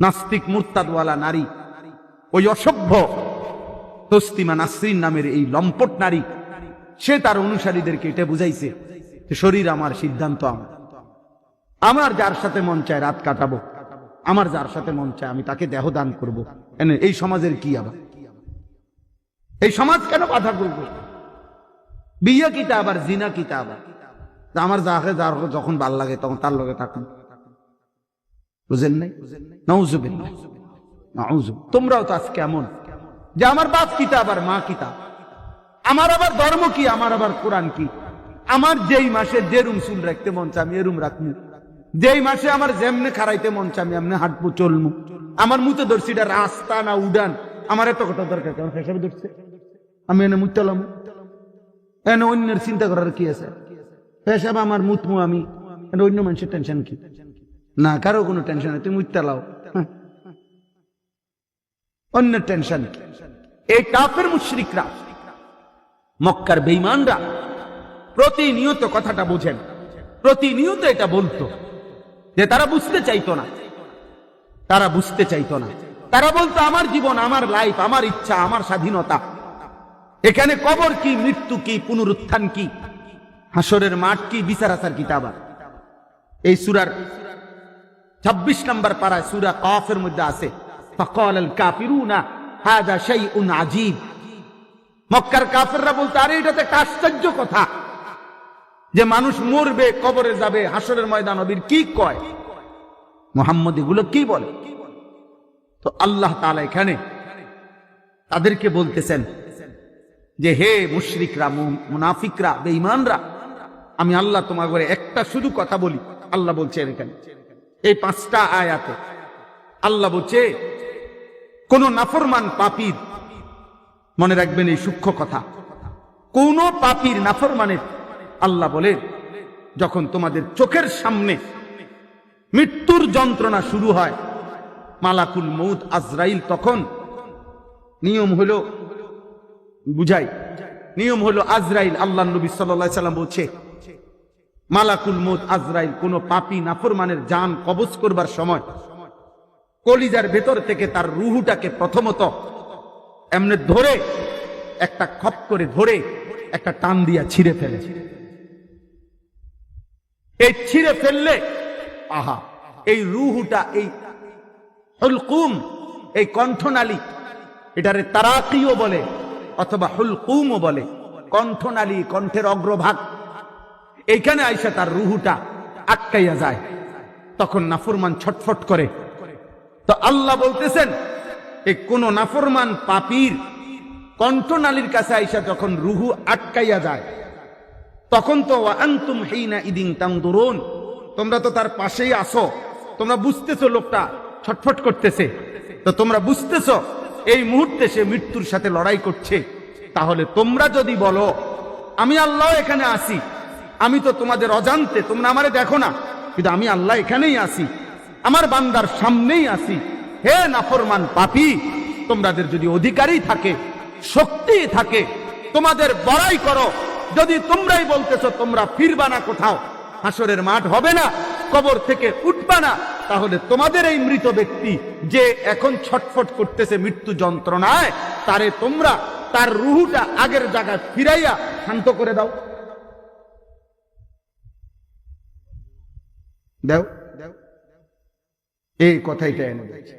নাস্তিক মুরতাদওয়ালা নারী, ওই অসভ্য তস্তিমা নাসরিন নামের এই লম্পট নারী, সে তার অনুসারীদেরকে এটা বুঝাইছে শরীর আমার সিদ্ধান্ত আমার। আমার যার সাথে মন চায় রাত কাটাবো, আমার যার সাথে মন চায় আমি তাকে দেহ দান করব এই সমাজের কি আবার? এই সমাজ কেন বাধা করব? বিয়ে কিতা আবার জিনা কিতা আবার আমার যাকে যার যখন ভালো লাগে তখন তার লগে থাকুন। বুঝেন নাই? নৌজুবিল্লাহ তোমরাও তো আজকে এমন যে আমার বাপ কিতা আবার মা কিতা আমার আবার ধর্ম কি? আমার আবার কোরআন কি? আমার যেই মাসে যে রুম চুল রাখতে মন চায়, আমি এরুম রাখব যেই মাসে আমার যেমনে খারাইতে মন চায়, আমি এমনি হাঁটবো, চলমু। আমার মুতে ধরছিটা রাস্তা না উডান। আমার এত কথা দরকার কেমন হিসাবে ধরছে। আমি এনে মুতালাম এনে অন্যের চিন্তা করার কি আছে? পেশাব আমার মুতমু আমি। অন্য মানুষের টেনশন কি? না, কারও কোনো টেনশন নেই, তুমি মুতালাও হ্যাঁ। অন্যের টেনশন এই কাফের মুশরিকরা, মক্কার বেঈমানরা প্রতিনিয়ত কথাটা বুঝেন, প্রতিনিয়ত এটা বলতো, যে তারা বুঝতে চাইতো না। তারা বুঝতে চাইতো না। তারা বলতো, আমার জীবন, আমার লাইফ আমার ইচ্ছা, আমার স্বাধীনতা। এখানে কবর কি, মৃত্যু কি, পুনরুত্থান কি? হাসরের মাঠ কি, বিচার আচার কিতাবার এই সুরার ছাব্বিশ নম্বর পাড়ায় সুরা কফের মধ্যে আছে। ফকল আল কাফিরুনা শাইউন আজীব মক্কার কাফেররা বলতে, আরে, এটা তো একটা আশ্চর্য কথা যে মানুষ মরবে, কবরে যাবে হাসরের ময়দান, নবীর কি কয়? মোহাম্মদ এগুলো কি বলে? তো আল্লাহ তাআলা এখানে তাদেরকে বলতেছেন যে, হে মুশরিকরা মুনাফিকরা, বেঈমানরা, আমি আল্লাহ তোমার একটা শুধু কথা বলি। আল্লাহ বলছেন এখানে এই পাঁচটা আয়াতে। আল্লাহ বলছে, কোন নাফরমান পাপীর, মনে রাখবেন এই সূক্ষ্ম কথা, কোন পাপীর নাফরমানের, আল্লাহ বলে, যখন তোমাদের চোখের সামনে মৃত্যুর যন্ত্রণা শুরু হয়, মালাকুল মৌদ আজরাইল তখন নিয়ম হলো, বুঝাই, নিয়ম হলো আজরাইল আল্লাহ নবী সাল্লাম বলছে মালাকুল মৌত আজরাইল কোন পাপি নাফরমানের জান কবজ করবার সময় কলিজার ভেতর থেকে তার রুহুটাকে প্রথমত এমনি ধরে, একটা খপ করে ধরে, একটা টান দিয়া ছিঁড়ে ফেলে। এই ছিঁড়ে ফেললে, আহা, এই রুহুটা, এই হুলকুম, এই কণ্ঠনালী, এটারে তারাকিও বলে, অথবা হুলকুমও বলে। কণ্ঠনালী কণ্ঠের অগ্রভাগ এইখানে আইসা তার রুহুটা আটকাইয়া যায়। তখন নাফরমান ছটফট করে। তো আল্লাহ বলতেছেন এই কোন নাফরমান পাপীর কণ্ঠনালীর কাছে আইসা যখন রুহু আটকাইয়া যায়, তখন তো আন্তুম হেইনা ইদিং তাংদুরুন তোমরা তো তার পাশেই আসো তোমরা বুঝতেছো লোকটা ছটফট করতেছে। তো তোমরা বুঝতেছো এই মুহূর্তে সে মৃত্যুর সাথে লড়াই করছে। তাহলে তোমরা যদি বলো, আমি আল্লাহ এখানে আসি আমি তো তোমাদের অজান্তে, তোমরা আমারে দেখো না। কিন্তু আমি আল্লাহ এখানেই আসি আমার বান্দার সামনেই আসি হে নাফরমান পাপি তোমাদের যদি অধিকারই থাকে, শক্তি থাকে, তোমাদের বড়াই করো। যদি তোমরাই বলতেছো তোমরা ফিরবা না কোথাও, হাসরের মাঠ হবে না, কবর থেকে উঠবা না, তাহলে তোমাদের এই মৃত ব্যক্তি যে এখন ছটফট করতেছে মৃত্যু যন্ত্রণায়, তারে তোমরা তার রুহুটা আগের জায়গায় ফিরাইয়া শান্ত করে দাও। দাও। এই কথাইটা এনে দিয়েছে